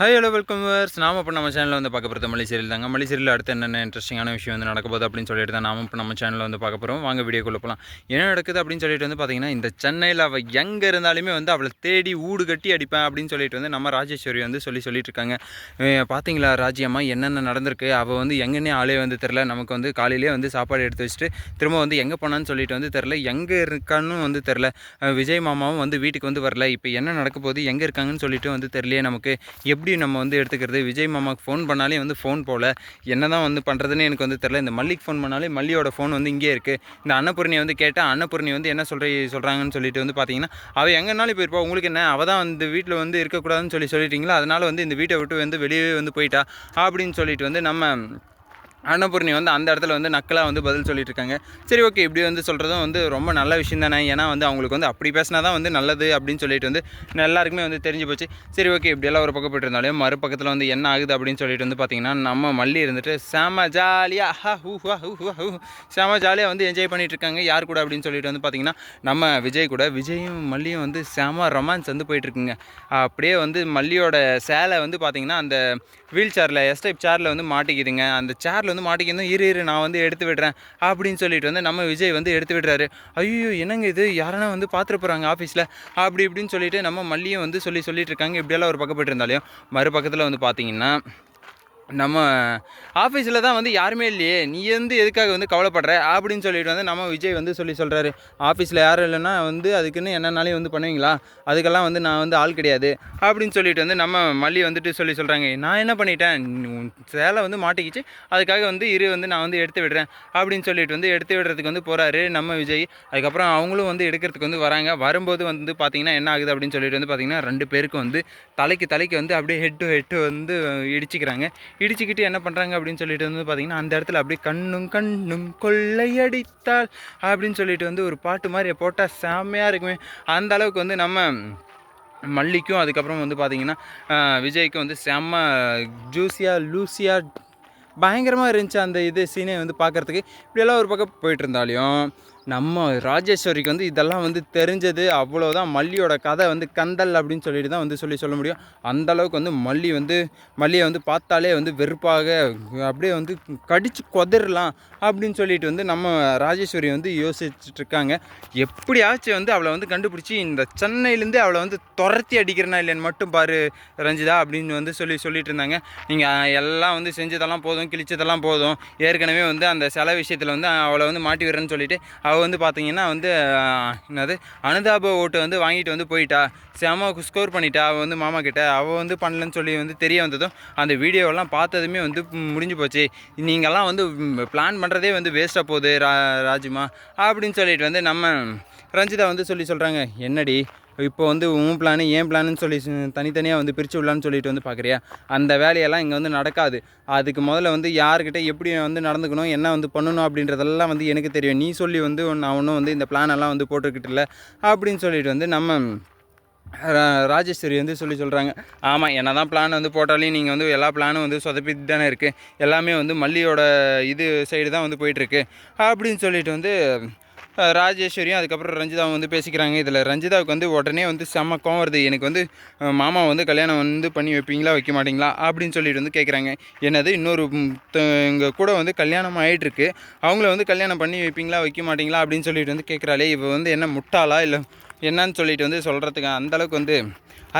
Hi hello welcome verse நாம இப்போ நம்ம சேனலில் வந்து பார்க்க போகிறது மல்லி தாங்க. மல்லி அடுத்து என்னென்ன இன்ட்ரெஸ்டிங்கான விஷயம் வந்து நடக்க போகுது அப்படின்னு சொல்லிட்டு தான் நாம இப்போ நம்ம சேனலில் வந்து பார்க்க போகிறோம் வாங்க வீடியோக்குள்ளே போகலாம் என்ன நடக்குது அப்படின்னு சொல்லிட்டு வந்து பார்த்தீங்கன்னா இந்த சென்னையில் அவள் எங்கே இருந்தாலுமே வந்து அவளை தேடி ஊடு கட்டி அடிப்பேன் அப்படின்னு சொல்லிட்டு வந்து நம்ம ராஜேஸ்வரி வந்து சொல்லி சொல்லிட்டு இருக்காங்க. பார்த்தீங்களா ராஜ்யம்மா என்னென்ன நடந்திருக்கு? அவள் வந்து எங்கன்னே ஆளே வந்து தெரில நமக்கு வந்து காலையிலே வந்து சாப்பாடு எடுத்து வச்சுட்டு திரும்ப வந்து எங்கே போனான்னு சொல்லிட்டு வந்து தெரில எங்கே இருக்கான்னு வந்து தெரில விஜய் மாமாவும் வந்து வீட்டுக்கு வந்து வரல. இப்போ என்ன நடக்க போகுது? எங்கே இருக்காங்கன்னு சொல்லிட்டு வந்து தெரியலையே நமக்கு. எப்படி நம்ம வந்து எடுத்துக்கிறது? விஜய் மாமாவுக்கு ஃபோன் பண்ணாலே வந்து ஃபோன் போகல என்ன தான் வந்து பண்ணுறதுன்னு எனக்கு வந்து தெரில இந்த மல்லிக்கு ஃபோன் பண்ணாலே மல்லியோட ஃபோன் வந்து இங்கே இருக்குது இந்த அன்னபூர்ணியை வந்து கேட்டால் அன்னபூர்ணி வந்து என்ன சொல்கிற சொல்கிறாங்கன்னு சொல்லிட்டு வந்து பார்த்தீங்கன்னா அவள் எங்கேனாலும் போயிருப்பா உங்களுக்கு என்ன? அவள் தான் வந்து வீட்டில் வந்து இருக்கக்கூடாதுன்னு சொல்லி சொல்லிட்டீங்களா? அதனால் வந்து இந்த வீட்டை விட்டு வந்து வெளியே வந்து போயிட்டா? அப்படின்னு சொல்லிட்டு வந்து நம்ம அன்னபூர்ணி வந்து அந்த இடத்துல வந்து நக்கலாக வந்து பதில் சொல்லிட்டு இருக்காங்க சரி ஓகே இப்படி வந்து சொல்கிறதும் வந்து ரொம்ப நல்ல விஷயம் தானே? ஏன்னா வந்து அவங்களுக்கு வந்து அப்படி பேசினா தான் வந்து நல்லது அப்படின்னு சொல்லிட்டு வந்து எல்லாருக்குமே வந்து தெரிஞ்சு போச்சு. சரி ஓகே இப்படியெல்லாம் ஒரு பக்கம் போயிட்டு இருந்தாலும் மறுபக்கத்தில் வந்து என்ன ஆகுது அப்படின்னு சொல்லிட்டு வந்து பார்த்தீங்கன்னா நம்ம மல்லி இருந்துட்டு செம ஜாலியாக ஹா ஹூ ஹா ஹூ ஹா ஹூ செம ஜாலியாக வந்து என்ஜாய் பண்ணிட்டு இருக்காங்க யார் கூட அப்படின்னு சொல்லிட்டு வந்து பார்த்தீங்கன்னா நம்ம விஜய் கூட விஜயும் மல்லியும் வந்து செம ரொமான்ஸ் வந்து போயிட்டுருக்குங்க. அப்படியே வந்து மல்லியோட சேலை வந்து பார்த்தீங்கன்னா அந்த வீல் சேரில் எஸ்டைப் சேரில் வந்து மாட்டிக்கிதுங்க. அந்த சேரில் வந்து மாட்டிக்கிதும் இரு இரு நான் வந்து எடுத்து விடுறேன் அப்படின்னு சொல்லிட்டு வந்து நம்ம விஜய் வந்து எடுத்து விடுறாரு. ஐயோ என்னங்க இது? யாரனா வந்து பார்த்துட்டு போகிறாங்க ஆஃபீஸில் அப்படி இப்படின்னு சொல்லிட்டு நம்ம மல்லியும் வந்து சொல்லி சொல்லிட்டு இருக்காங்க. இப்படியெல்லாம் ஒரு பக்கம் இருந்தாலையும் மறுபக்கத்தில் வந்து பார்த்தீங்கன்னா நம்ம ஆஃபீஸில் தான் வந்து யாருமே இல்லையே. நீ வந்து எதுக்காக வந்து கவலைப்படுற? அப்படின்னு சொல்லிட்டு வந்து நம்ம விஜய் வந்து சொல்லி சொல்கிறாரு ஆஃபீஸில் யாரும் இல்லைன்னா வந்து அதுக்குன்னு என்னன்னாலையும் வந்து பண்ணுவீங்களா? அதுக்கெல்லாம் வந்து நான் வந்து ஆள் கிடையாது. அப்படின்னு சொல்லிட்டு வந்து நம்ம மல்லி வந்துட்டு சொல்லி சொல்கிறாங்க நான் என்ன பண்ணிட்டேன்? சேலை வந்து மாட்டிக்கிச்சு. அதுக்காக வந்து இரு வந்து நான் வந்து எடுத்து விடுறேன். அப்படின்னு சொல்லிட்டு வந்து எடுத்து விடுறதுக்கு வந்து போகிறாரு நம்ம விஜய். அதுக்கப்புறம் அவங்களும் வந்து எடுக்கிறதுக்கு வந்து வராங்க. வரும்போது வந்து பார்த்திங்கன்னா என்ன ஆகுது அப்படின்னு சொல்லிட்டு வந்து பார்த்திங்கன்னா ரெண்டு பேருக்கும் வந்து தலைக்கு தலைக்கு வந்து அப்படியே ஹெட் டு வந்து இடிச்சிக்கிறாங்க. இடிச்சுக்கிட்டு என்ன பண்ணுறாங்க அப்படின்னு சொல்லிட்டு வந்து பார்த்தீங்கன்னா அந்த இடத்துல அப்படியே கண்ணும் கண்ணும் கொள்ளையடித்தால் அப்படின்னு சொல்லிட்டு வந்து ஒரு பாட்டு மாதிரி போட்டால் செம்மையாக இருக்குமே. அந்த அளவுக்கு வந்து நம்ம மல்லிக்கும் அதுக்கப்புறம் வந்து பார்த்தீங்கன்னா விஜய்க்கும் வந்து செம்ம ஜூஸியாக லூஸியாக பயங்கரமாக இருந்துச்சு அந்த இது சீனே வந்து பார்க்குறதுக்கு இப்படியெல்லாம் ஒரு பக்கம் போயிட்டு இருந்தாலையும் நம்ம ராஜேஸ்வரிக்கு வந்து இதெல்லாம் வந்து தெரிஞ்சது அவ்வளோதான் மல்லியோட கதை வந்து கந்தல் அப்படின்னு சொல்லிட்டு தான் வந்து சொல்லி சொல்ல முடியும். அந்த அளவுக்கு வந்து மல்லி வந்து மல்லியை வந்து பார்த்தாலே வந்து வெறுப்பாக அப்படியே வந்து கடிச்சு கொதிரலாம் அப்படின்னு சொல்லிட்டு வந்து நம்ம ராஜேஸ்வரி வந்து யோசிச்சுட்ருக்காங்க. எப்படியாச்சும் வந்து அவளை வந்து கண்டுபிடிச்சி இந்த சென்னையிலேருந்து அவளை வந்து துரத்தி அடிக்கிறனா இல்லைன்னு மட்டும் பாரு ரஞ்சிதா அப்படின்னு வந்து சொல்லி சொல்லிட்டு இருந்தாங்க நீங்கள் எல்லாம் வந்து செஞ்சதெல்லாம் போதும் கிழிச்சதெல்லாம் போதும். ஏற்கனவே வந்து அந்த சில விஷயத்தில் வந்து அவளை வந்து மாட்டி விடுறேன்னு சொல்லிட்டு அவள் வந்து பார்த்தீங்கன்னா வந்து என்னது அனுதாப ஓட்டை வந்து வாங்கிட்டு வந்து போயிட்டா. செம ஸ்கோர் பண்ணிட்டா அவள் வந்து மாமா கிட்ட. அவள் வந்து பண்ணலன்னு சொல்லி வந்து தெரிய வந்ததும் அந்த வீடியோவெல்லாம் பார்த்ததுமே வந்து முடிஞ்சு போச்சு. நீங்கள்லாம் வந்து பிளான் பண்ணுறதே வந்து வேஸ்ட்டாக போகுது ரா ராஜுமா. அப்படின்னு சொல்லிட்டு வந்து நம்ம ரஞ்சிதா வந்து சொல்லி சொல்கிறாங்க என்னடி இப்போ வந்து உன் பிளானு ஏன் பிளான்னு சொல்லி தனித்தனியாக வந்து பிரித்து விடலான்னு சொல்லிட்டு வந்து பார்க்குறியா அந்த வேலையெல்லாம் இங்கே வந்து நடக்காது. அதுக்கு முதல்ல வந்து யார்கிட்ட எப்படி வந்து நடந்துக்கணும் என்ன வந்து பண்ணணும் அப்படின்றதெல்லாம் வந்து எனக்கு தெரியும். நீ சொல்லி வந்து நான் ஒன்றும் வந்து இந்த பிளானெல்லாம் வந்து போட்டுக்கிட்டு இல்லை அப்படின்னு சொல்லிட்டு வந்து நம்ம ரா- ராஜேஸ்வரி வந்து சொல்லி சொல்கிறாங்க ஆமாம் என்ன தான் பிளான் வந்து போட்டாலையும் நீங்கள் வந்து எல்லா பிளானும் வந்து சொதப்பிட்டு தானே இருக்குது எல்லாமே வந்து மல்லியோட இது சைடு தான் வந்து போயிட்டுருக்கு அப்படின்னு சொல்லிட்டு வந்து ராஜேஸ்வரியும் அதுக்கப்புறம் ரஞ்சிதாவும் வந்து பேசிக்கிறாங்க. இதில் ரஞ்சிதாவுக்கு வந்து உடனே வந்து செம்ம கோவம் வருது. எனக்கு வந்து மாமா வந்து கல்யாணம் வந்து பண்ணி வைப்பீங்களா வைக்க மாட்டீங்களா? அப்படின்னு சொல்லிட்டு வந்து கேட்குறாங்க என்னது இன்னொரு எங்கள் கூட வந்து கல்யாணம் ஆகிட்டுருக்கு அவங்கள வந்து கல்யாணம் பண்ணி வைப்பீங்களா வைக்க மாட்டீங்களா அப்படின்னு சொல்லிட்டு வந்து கேட்குறாளே இவ வந்து என்ன முட்டாளா இல்லை என்னன்னு சொல்லிட்டு வந்து சொல்கிறதுக்கு அந்தளவுக்கு வந்து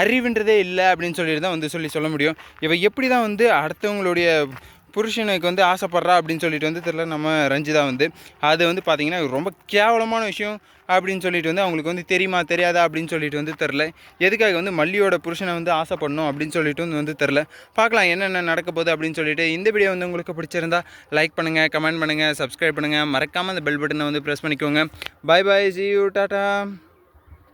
அறிவுன்றதே இல்லை அப்படின்னு சொல்லிட்டு தான் வந்து சொல்லி சொல்ல முடியும். இவ எப்படி தான் வந்து அடுத்தவங்களுடைய புருஷனுக்கு வந்து ஆசைப்பட்றா அப்படின்னு சொல்லிட்டு வந்து தெரில நம்ம ரஞ்சிதா வந்து. அது வந்து பார்த்திங்கன்னா ரொம்ப கேவலமான விஷயம் அப்படின்னு சொல்லிட்டு வந்து அவங்களுக்கு வந்து தெரியுமா தெரியாதா அப்படின்னு சொல்லிட்டு வந்து தெரில எதுக்காக வந்து மல்லியோட புருஷனை வந்து ஆசைப்படணும் அப்படின்னு சொல்லிட்டு வந்து வந்து தெரில பார்க்கலாம் என்னென்ன நடக்க போகுது அப்படின்னு சொல்லிட்டு. இந்த வீடியோ வந்து உங்களுக்கு பிடிச்சிருந்தா லைக் பண்ணுங்கள் கமெண்ட் பண்ணுங்கள் சப்ஸ்கிரைப் பண்ணுங்கள் மறக்காமல் அந்த பெல் பட்டனை வந்து ப்ரெஸ் பண்ணிக்கோங்க. Bye bye see you tata